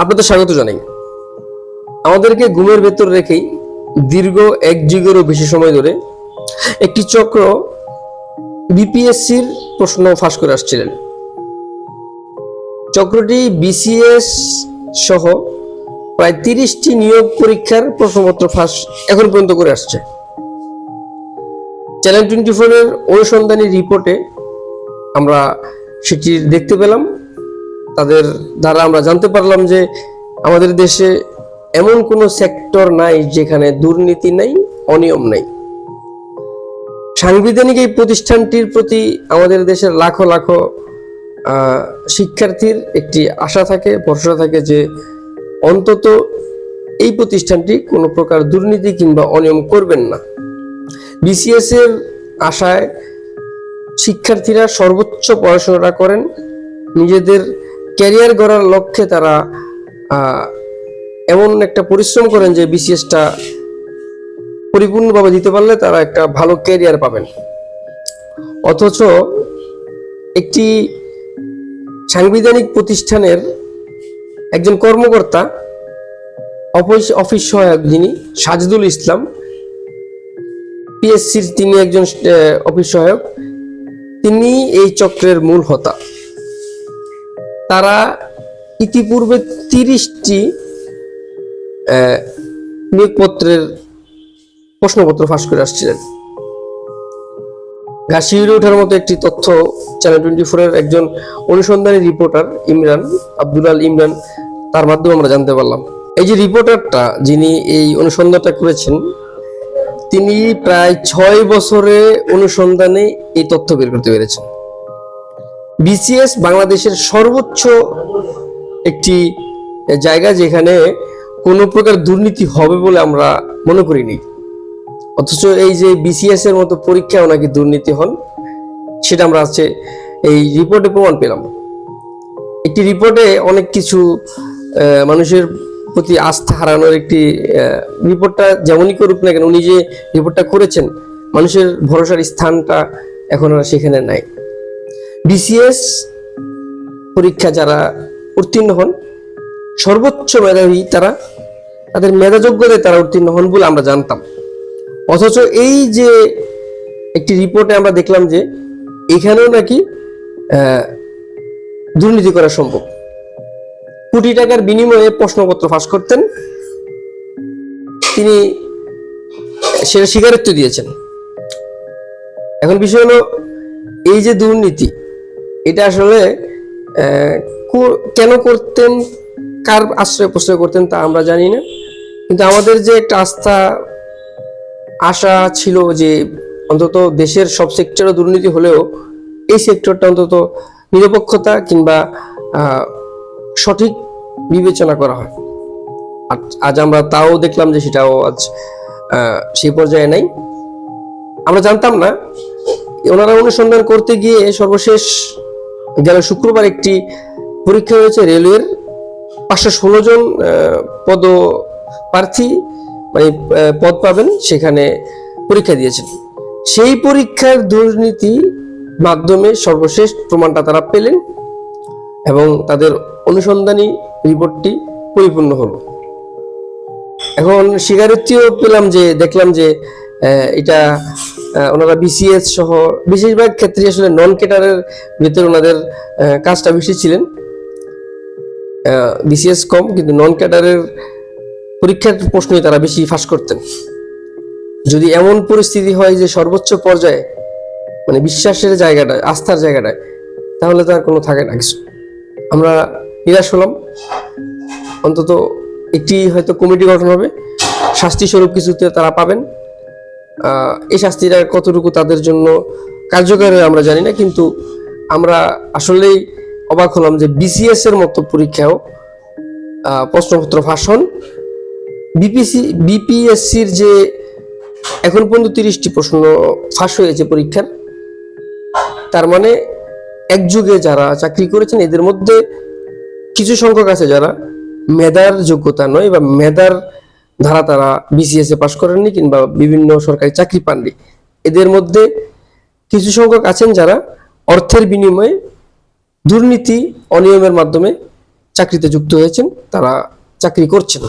আপনাদের স্বাগত জানাই। আমাদেরকে ঘুমের ভেতর রেখেই দীর্ঘ এক যুগেরও বেশি সময় ধরে একটি চক্র বিপিএসসির প্রশ্ন ফাঁস করে আসছিলেন। চক্রটি বিসিএস সহ প্রায় তিরিশটি নিয়োগ পরীক্ষার প্রশ্নপত্র ফাঁস এখন পর্যন্ত করে আসছে। চ্যানেল টোয়েন্টি ফোরের অনুসন্ধানী রিপোর্টে আমরা সেটি দেখতে পেলাম। তাদের দ্বারা আমরা জানতে পারলাম যে আমাদের দেশে এমন কোনো সেক্টর নাই যেখানে দুর্নীতি নাই, অনিয়ম নাই। সাংবিধানিক এই প্রতিষ্ঠানটির প্রতি আমাদের দেশের লাখো লাখো শিক্ষার্থীর একটি আশা থাকে, ভরসা থাকে যে অন্তত এই প্রতিষ্ঠানটি কোনো প্রকার দুর্নীতি কিংবা অনিয়ম করবেন না। বিসিএস এর আশায় শিক্ষার্থীরা সর্বোচ্চ পড়াশোনাটা করেন, নিজেদের ক্যারিয়ার গড়ার লক্ষ্যে তারা এমন একটা পরিশ্রম করেন যে বিসিএসটা পরিপূর্ণভাবে দিতে পারলে তারা একটা ভালো ক্যারিয়ার পাবেন। অথচ একটি সাংবিধানিক প্রতিষ্ঠানের একজন কর্মকর্তা, অফিস অফিস সহায়ক যিনি, সাজদুল ইসলাম, পিএসসির তিনি একজন অফিস সহায়ক, তিনি এই চক্রের মূল হোতা। তারা ইতিপূর্বে তিরিশটি নিয়োগপত্রের প্রশ্নপত্র ফাঁস করে আসছিলেন। ঘাসি উড়ে ওঠার মতো একটি তথ্য চ্যানেল টোয়েন্টি ফোরের একজন অনুসন্ধানী রিপোর্টার ইমরান আব্দুল আল ইমরান, তার মাধ্যমে আমরা জানতে পারলাম। এই যে রিপোর্টারটা যিনি এই অনুসন্ধানটা করেছেন, তিনি প্রায় ছয় বছরে অনুসন্ধানে এই তথ্য বের করতে পেরেছেন। বিসিএস বাংলাদেশের সর্বোচ্চ একটি জায়গা যেখানে কোনো প্রকার দুর্নীতি হবে বলে আমরা মনে করিনি। অথচ এই যে বিসিএস এর মতো পরীক্ষাও ওনাকে দুর্নীতি হন, সেটা আমরা আছে এই রিপোর্টে প্রমাণ পেলাম। একটি রিপোর্টে অনেক কিছু মানুষের প্রতি আস্থা হারানোর একটি রিপোর্টটা যেমনই করুক না কেন, উনি যে রিপোর্টটা করেছেন, মানুষের ভরসার স্থানটা এখন আর সেখানে নাই। বিসিএস পরীক্ষা যারা উত্তীর্ণ হন, সর্বোচ্চ মেধাবী তারা, তাদের মেধা যোগ্যতায় তারা উত্তীর্ণ হন বলে আমরা জানতাম। অথচ এই যে একটি রিপোর্টে আমরা দেখলাম যে এখানেও নাকি দুর্নীতি করা সম্ভব। কোটি টাকার বিনিময়ে প্রশ্নপত্র ফাঁস করতেন। তিনি সেটা স্বীকারোক্তি দিয়েছেন। এখন বিষয় হলো, এই যে দুর্নীতি এটা আসলে কেন করতেন, কার আশ্রয় প্রশ্রয় করতেন তা আমরা জানি না। কিন্তু আমাদের যে একটা আস্থা, আশা ছিল যে অন্তত দেশের সব সেক্টরে দুর্নীতি হলেও এই সেক্টরটা অন্তত নিরপেক্ষতা কিংবা সঠিক বিবেচনা করা হয়। আজ- আমরা তাও দেখলাম যে সেটাও আজ সেই পর্যায়ে নাই। আমরা জানতাম না, ওনারা অনুসন্ধান করতে গিয়ে সর্বশেষ গেল শুক্রবার একটি পরীক্ষা হয়েছে রেলওয়ের পাঁচশো ষোলো জন পদ প্রার্থী মানে পদ পাবেন, সেখানে পরীক্ষা দিয়েছেন। সেই পরীক্ষার দুর্নীতি মাধ্যমে সর্বশেষ প্রমাণটা তারা পেলেন এবং তাদের অনুসন্ধানী রিপোর্টটি পরিপূর্ণ হলো। এখন স্বীকারোক্তিও পেলাম যে, দেখলাম যে এটা ওনারা বিসিএস সহ বেশিরভাগ ক্ষেত্রে আসলে নন কেটারের ভিতরে ওনাদের কাজটা বেশি ছিলেন। বিসিএস কম, কিন্তু নন ক্যাডারের পরীক্ষার প্রশ্নই তারা বেশি ফাঁস করতেন। যদি এমন পরিস্থিতি হয় যে সর্বোচ্চ পর্যায়ে মানে বিশ্বাসের জায়গাটায় আস্থার জায়গাটায়, তাহলে তো আর কোনো থাকে না কিছু। আমরা নিরাশ হলাম। অন্তত একটি হয়তো কমিটি গঠন হবে। শাস্তি স্বরূপ কিছুতে তারা পাবেন। এই শাস্তিটা কতটুকু তাদের জন্য কার্যকর আমরা জানি না, কিন্তু আমরা আসলেই অবাক হলাম যে বিসিএস এর মতো পরীক্ষাও প্রশ্নপত্র ভাষণ বিপিসি বিপিএসসির যে এখন পর্যন্ত তিরিশটি প্রশ্ন ফাঁস হয়েছে পরীক্ষার, তার মানে এক যুগে যারা চাকরি করেছেন, এদের মধ্যে কিছু সংখ্যক আছে যারা মেধার যোগ্যতা নয় বা মেধার ধারা তারা বিসিএসএ এ পাশ করেননি কিংবা বিভিন্ন সরকারি চাকরি পাননি, এদের মধ্যে কিছু সংখ্যক আছেন যারা অর্থের বিনিময়ে দুর্নীতি অনিয়মের মাধ্যমে চাকরিতে যুক্ত হয়েছেন, তারা চাকরি করছেন।